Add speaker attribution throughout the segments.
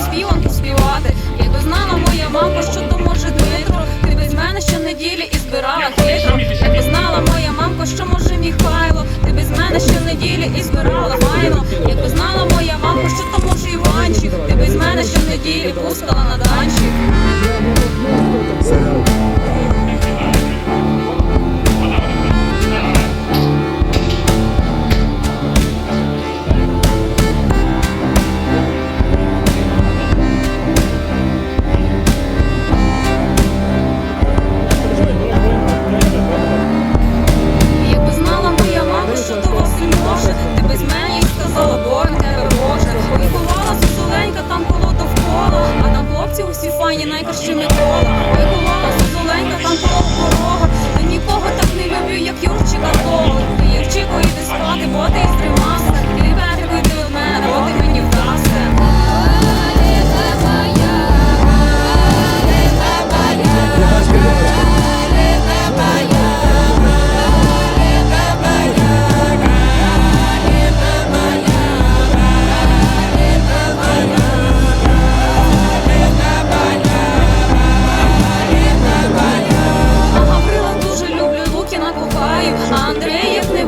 Speaker 1: співанку співати, якби знала моя мама, що. усі фані найкращими кола. ви кола, золенька, там коло порога.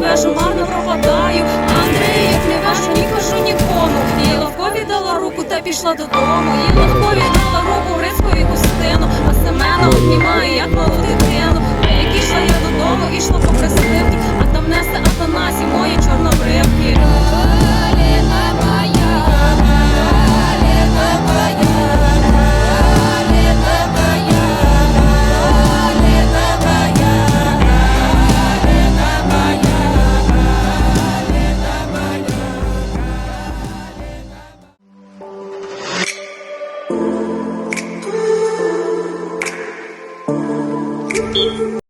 Speaker 1: вежу, марно пропадаю, а не як ні кажу нікому. І ловко віддала руку та пішла додому, і ловко віддала